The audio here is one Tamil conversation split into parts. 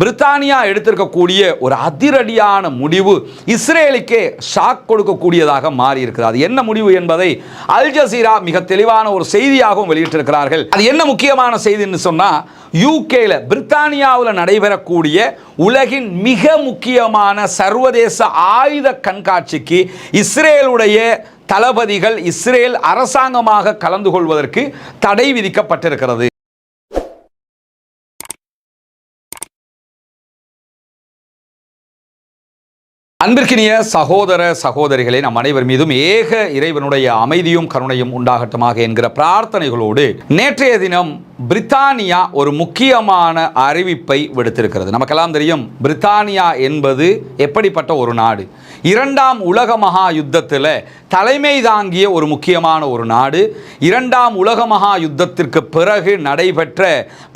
பிரித்தானியா எடுத்திருக்கக்கூடிய ஒரு அதிரடியான முடிவு இஸ்ரேலுக்கே ஷாக் கொடுக்கக்கூடியதாக மாறி அது என்ன முடிவு என்பதை அல் ஜசீரா மிக தெளிவான ஒரு செய்தியாகவும் வெளியிட்டிருக்கிறார்கள். அது என்ன முக்கியமான செய்தின்னு சொன்னால் யூகேல பிரித்தானியாவில் நடைபெறக்கூடிய உலகின் மிக முக்கியமான சர்வதேச ஆயுத கண்காட்சிக்கு இஸ்ரேலுடைய தளபதிகள் இஸ்ரேல் அரசாங்கமாக கலந்து கொள்வதற்கு தடை விதிக்கப்பட்டிருக்கிறது. அன்பிற்கினிய சகோதர சகோதரிகளே நம் அனைவர் மீதும் ஏக இறைவனுடைய அமைதியும் கருணையும் உண்டாகட்டுமாக என்கிற பிரார்த்தனைகளோடு நேற்றைய தினம் பிரித்தானியா ஒரு முக்கியமான அறிவிப்பை விடுத்திருக்கிறது. நமக்கெல்லாம் தெரியும் பிரித்தானியா என்பது எப்படிப்பட்ட ஒரு நாடு? இரண்டாம் உலக மகா யுத்தத்தில் தலைமை தாங்கிய ஒரு முக்கியமான ஒரு நாடு. இரண்டாம் உலக மகா யுத்தத்திற்கு பிறகு நடைபெற்ற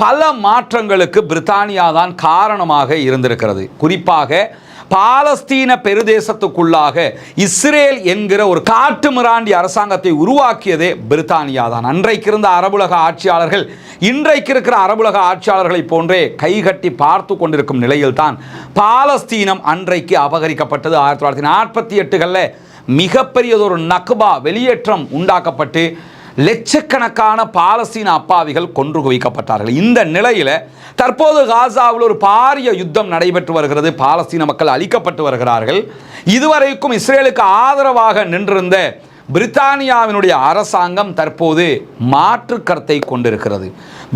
பல மாற்றங்களுக்கு பிரித்தானியா தான் காரணமாக இருந்திருக்கிறது. குறிப்பாக பாலஸ்தீன பெருதேசத்துக்குள்ளாக இஸ்ரேல் என்கிற ஒரு காட்டு மிராண்டி அரசாங்கத்தை உருவாக்கியதே பிரித்தானியா தான். அன்றைக்கு இருந்த அரபுலக ஆட்சியாளர்கள் இன்றைக்கு இருக்கிற அரபுலக ஆட்சியாளர்களை போன்றே கைகட்டி பார்த்து கொண்டிருக்கும் நிலையில்தான் பாலஸ்தீனம் அன்றைக்கு அபகரிக்கப்பட்டது. ஆயிரத்தி தொள்ளாயிரத்தி நாற்பத்தி எட்டுகளில் மிகப்பெரியதொரு நக்பா வெளியேற்றம் உண்டாக்கப்பட்டு லட்சக்கணக்கான பாலஸ்தீன அப்பாவிகள் கொன்று குவிக்கப்பட்டார்கள். இந்த நிலையில் தற்போது காசாவில் ஒரு பாரிய யுத்தம் நடைபெற்று வருகிறது. பாலஸ்தீன மக்கள் அழிக்கப்பட்டு வருகிறார்கள். இதுவரைக்கும் இஸ்ரேலுக்கு ஆதரவாக நின்றிருந்த பிரித்தானியாவினுடைய அரசாங்கம் தற்போது மாற்று கருத்தை கொண்டிருக்கிறது.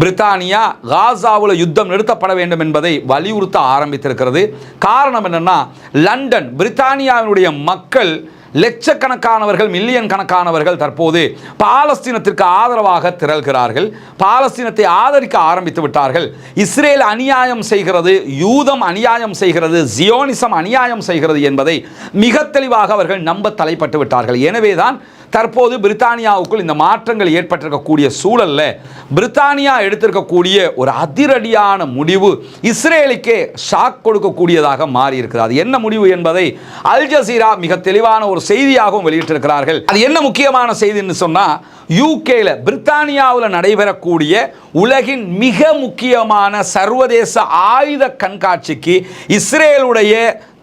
பிரித்தானியா காசாவில் யுத்தம் நிறுத்தப்பட வேண்டும் என்பதை வலியுறுத்த ஆரம்பித்திருக்கிறது. காரணம் என்னென்னா லண்டன் பிரித்தானியாவினுடைய மக்கள் லட்சக்கணக்கானவர்கள் மில்லியன் கணக்கானவர்கள் தற்போது பாலஸ்தீனத்திற்கு ஆதரவாக திரள்கிறார்கள். பாலஸ்தீனத்தை ஆதரிக்க ஆரம்பித்து விட்டார்கள். இஸ்ரேல் அநியாயம் செய்கிறது யூதம் அநியாயம் செய்கிறது ஜியோனிசம் அநியாயம் செய்கிறது என்பதை மிக தெளிவாக அவர்கள் நம்ப தலைப்பட்டு விட்டார்கள். எனவேதான் தற்போது பிரித்தானியாவுக்குள் இந்த மாற்றங்கள் ஏற்பட்டிருக்கக்கூடிய சூழல்ல பிரித்தானியா எடுத்திருக்கக்கூடிய ஒரு அதிரடியான முடிவு இஸ்ரேலுக்கே ஷாக் கொடுக்கக்கூடியதாக மாறி இருக்கிறது அது என்ன முடிவு என்பதை அல் ஜசீரா மிக தெளிவான ஒரு செய்தியாகவும் வெளியிட்டிருக்கிறார்கள். அது என்ன முக்கியமான செய்தின்னு சொன்னால் யூகேல பிரித்தானியாவில் நடைபெறக்கூடிய உலகின் மிக முக்கியமான சர்வதேச ஆயுத கண்காட்சிக்கு இஸ்ரேலுடைய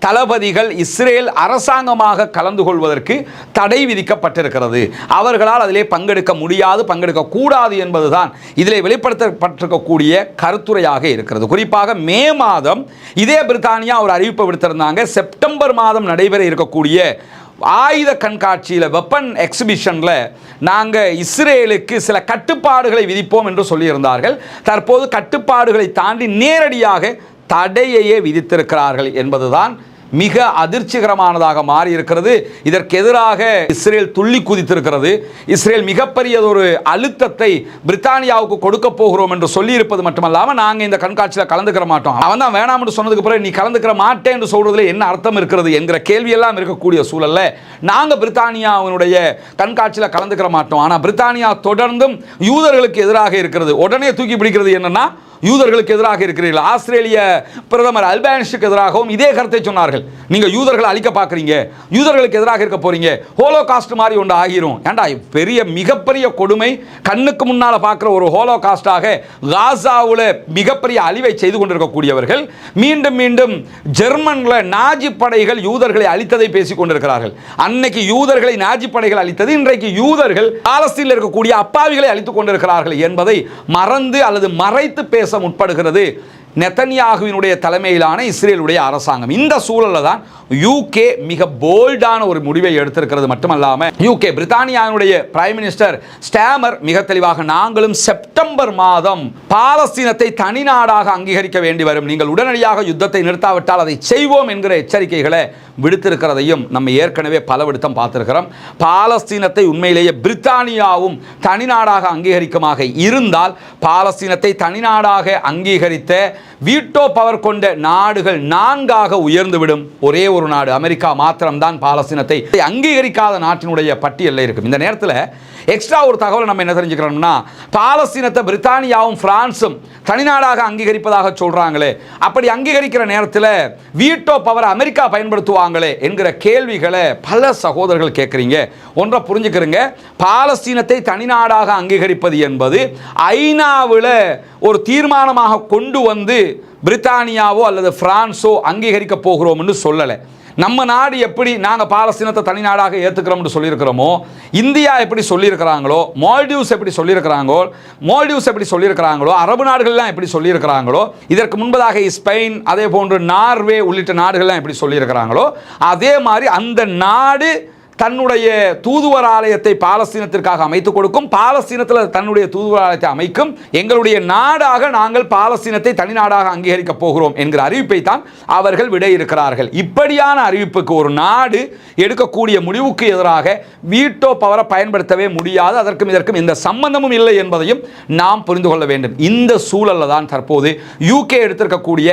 தளபதிகள் இஸ்ரேல் அரசாங்கமாக கலந்து கொள்வதற்கு தடை விதிக்கப்பட்டிருக்கிறது. அவர்களால் அதிலே பங்கெடுக்க முடியாது பங்கெடுக்க கூடாது என்பதுதான் இதில் வெளிப்படுத்தப்பட்டிருக்கக்கூடிய கருத்துரையாக இருக்கிறது. குறிப்பாக மே மாதம் இதே பிரித்தானியா ஒரு அறிவிப்பு விடுத்திருந்தாங்க. செப்டம்பர் மாதம் நடைபெற இருக்கக்கூடிய ஆயுத கண்காட்சியில் வெப்பன் எக்ஸிபிஷனில் நாங்கள் இஸ்ரேலுக்கு சில கட்டுப்பாடுகளை விதிப்போம் என்று சொல்லியிருந்தார்கள். தற்போது கட்டுப்பாடுகளை தாண்டி நேரடியாக தடையையே விதித்திருக்கிறார்கள் என்பதுதான் மிக அதிர்ச்சிகரமானதாக மாறி இருக்கிறது இதற்கு எதிராக இஸ்ரேல் துள்ளி குதித்திருக்கிறது. இஸ்ரேல் மிகப்பெரியதொரு அழுத்தத்தை பிரித்தானியாவுக்கு கொடுக்க போகிறோம் என்று சொல்லியிருப்பது மட்டுமல்லாமல் நாங்கள் இந்த கண்காட்சியில் கலந்துக்கிற மாட்டோம். அவன் தான் வேணாம் என்று சொன்னதுக்கு பிறகு நீ கலந்துக்கிற மாட்டேன் என்று சொல்றதுல என்ன அர்த்தம் இருக்கிறது என்கிற கேள்வியெல்லாம் இருக்கக்கூடிய சூழல்ல நாங்கள் பிரித்தானியாவினுடைய கண்காட்சியில் கலந்துக்கிற மாட்டோம். ஆனால் பிரித்தானியா தொடர்ந்தும் யூதர்களுக்கு எதிராக இருக்கிறது. உடனே தூக்கி பிடிக்கிறது என்னன்னா யூதர்களுக்கு எதிராக இருக்கிறீர்கள். ஆஸ்திரேலிய பிரதமர் அல்பானிஷுக்கு எதிராகவும் இதே கருத்தை சொன்னார்கள். நீங்கள் யூதர்களை அழிக்க பார்க்குறீங்க. யூதர்களுக்கு எதிராக இருக்க போகிறீங்க ஹோலோ காஸ்ட் மாதிரி ஒன்று ஆகிரும். ஏண்டா பெரிய மிகப்பெரிய கொடுமை கண்ணுக்கு முன்னால் பார்க்குற ஒரு ஹோலோ காஸ்டாக காசாவில் மிகப்பெரிய அழிவை செய்து கொண்டிருக்கக்கூடியவர்கள் மீண்டும் மீண்டும் ஜெர்மனில் நாஜி படைகள் யூதர்களை அழித்ததை பேசிக் கொண்டிருக்கிறார்கள். அன்னைக்கு யூதர்களை நாஜி படைகள் அழித்தது இன்றைக்கு யூதர்கள் பாலஸ்தீனில் இருக்கக்கூடிய அப்பாவிகளை அழித்துக் கொண்டிருக்கிறார்கள் என்பதை மறந்து அல்லது மறைத்து பேச முற்படுகிறது. நெத்தன்யாகுவினுடைய தலைமையிலான இஸ்ரேலுடைய அரசாங்கம். இந்த சூழலில் தான் யூகே மிக போல்டான ஒரு முடிவை எடுத்திருக்கிறது மட்டுமல்லாமல் யூகே பிரித்தானியாவினுடைய பிரைம் மினிஸ்டர் ஸ்டாமர் மிக தெளிவாக நாங்களும் செப்டம்பர் மாதம் பாலஸ்தீனத்தை தனி நாடாக அங்கீகரிக்க வேண்டி வரும். நீங்கள் உடனடியாக யுத்தத்தை நிறுத்தாவிட்டால் அதை செய்வோம் என்கிற எச்சரிக்கைகளை விடுத்திருக்கிறதையும் நம்ம ஏற்கனவே பல விடுத்தம் பார்த்திருக்கிறோம். பாலஸ்தீனத்தை உண்மையிலேயே பிரித்தானியாவும் தனி நாடாக அங்கீகரிக்குமாக இருந்தால் பாலஸ்தீனத்தை தனிநாடாக அங்கீகரித்த வீட்டோ பவர் கொண்ட நாடுகள் நான்காக உயர்ந்துவிடும். ஒரே ஒரு நாடு அமெரிக்கா மாத்திரம்தான் பாலஸ்தீனத்தை அங்கீகரிக்காத நாட்டினுடைய பட்டியலில் இருக்கும். இந்த நேரத்தில் எக்ஸ்ட்ரா ஒரு தகவலை நம்ம என்ன தெரிஞ்சுக்கிறோம்னா பாலஸ்தீனத்தை பிரித்தானியாவும் பிரான்ஸும் தனிநாடாக அங்கீகரிப்பதாக சொல்கிறாங்களே அப்படி அங்கீகரிக்கிற நேரத்தில் வீட்டோ பவர் அமெரிக்கா பயன்படுத்துவாங்களே என்கிற கேள்விகளை பல சகோதரர்கள் கேட்குறீங்க. ஒன்றை புரிஞ்சுக்கிறீங்க. பாலஸ்தீனத்தை தனிநாடாக அங்கீகரிப்பது என்பது ஐநாவில் ஒரு தீர்மானமாக கொண்டு வந்து பிரித்தானியாவோ அல்லது பிரான்ஸோ அங்கீகரிக்க போகிறோம்னு சொல்லலை. நம்ம நாடு எப்படி நாங்கள் பாலஸ்தீனத்தை தனி நாடாக ஏற்றுக்கிறோம்னு சொல்லியிருக்கிறோமோ இந்தியா எப்படி சொல்லியிருக்கிறாங்களோ மால்டிவ்ஸ் எப்படி சொல்லியிருக்கிறாங்களோ மால்டிவ்ஸ் எப்படி சொல்லியிருக்கிறாங்களோ அரபு நாடுகள்லாம் எப்படி சொல்லியிருக்கிறாங்களோ இதற்கு முன்பதாக ஸ்பெயின் அதே போன்று நார்வே உள்ளிட்ட நாடுகள்லாம் எப்படி சொல்லியிருக்கிறாங்களோ அதே மாதிரி அந்த நாடு தன்னுடைய தூதுவர் ஆலயத்தை பாலஸ்தீனத்திற்காக அமைத்துக் கொடுக்கும். பாலஸ்தீனத்தில் தன்னுடைய தூதுவர் ஆலயத்தை அமைக்கும். எங்களுடைய நாடாக நாங்கள் பாலஸ்தீனத்தை தனி நாடாக போகிறோம் என்கிற அறிவிப்பை தான் அவர்கள் விட இருக்கிறார்கள். இப்படியான அறிவிப்புக்கு ஒரு நாடு எடுக்கக்கூடிய முடிவுக்கு எதிராக வீட்டோ பவரை பயன்படுத்தவே முடியாது. அதற்கும் இதற்கும் எந்த சம்பந்தமும் இல்லை என்பதையும் நாம் புரிந்து கொள்ள வேண்டும். இந்த சூழலில் தான் தற்போது யூகே எடுத்திருக்கக்கூடிய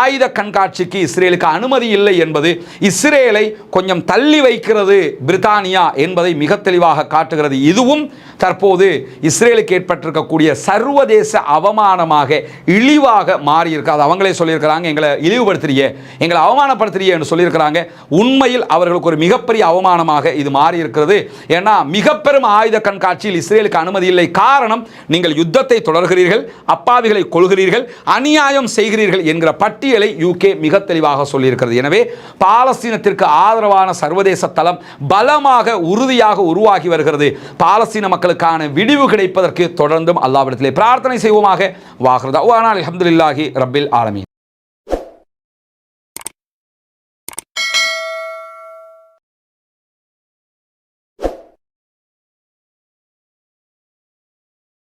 ஆயுத கண்காட்சிக்கு இஸ்ரேலுக்கு அனுமதி இல்லை என்பது இஸ்ரேலை கொஞ்சம் தள்ளி வைக்கிறது பிரித்தானியா என்பதை மிக தெளிவாக காட்டுகிறது. இதுவும் தற்போது இஸ்ரேலுக்கு ஏற்பட்டிருக்கக்கூடிய சர்வதேச அவமானமாக இழிவாக மாறியிருக்கு அது அவங்களே சொல்லியிருக்கிறாங்க எங்களை இழிவுபடுத்துறிய எங்களை அவமானப்படுத்துறியே என்று சொல்லியிருக்கிறாங்க. உண்மையில் அவர்களுக்கு ஒரு மிகப்பெரிய அவமானமாக இது மாறி இருக்கிறது ஏன்னா மிக பெரும் ஆயுத கண்காட்சியில் இஸ்ரேலுக்கு அனுமதி இல்லை. காரணம் நீங்கள் யுத்தத்தை தொடர்கிறீர்கள் அப்பாவிகளை கொள்கிறீர்கள் அநியாயம் செய்கிறீர்கள் என்கிற பட்டியலை யூகே மிக தெளிவாக சொல்லியிருக்கிறது. எனவே பாலஸ்தீனத்திற்கு ஆதரவான சர்வதேச தளம் பலமாக உறுதியாக உருவாகி வருகிறது. பாலஸ்தீன மக்களுக்கான விடிவு கிடைப்பதற்கு தொடர்ந்தும் அல்லாவிடத்திலே பிரார்த்தனை செய்வோமாக. வாகிறது அஹமதுல்லாஹி ரப்பில் ஆலமி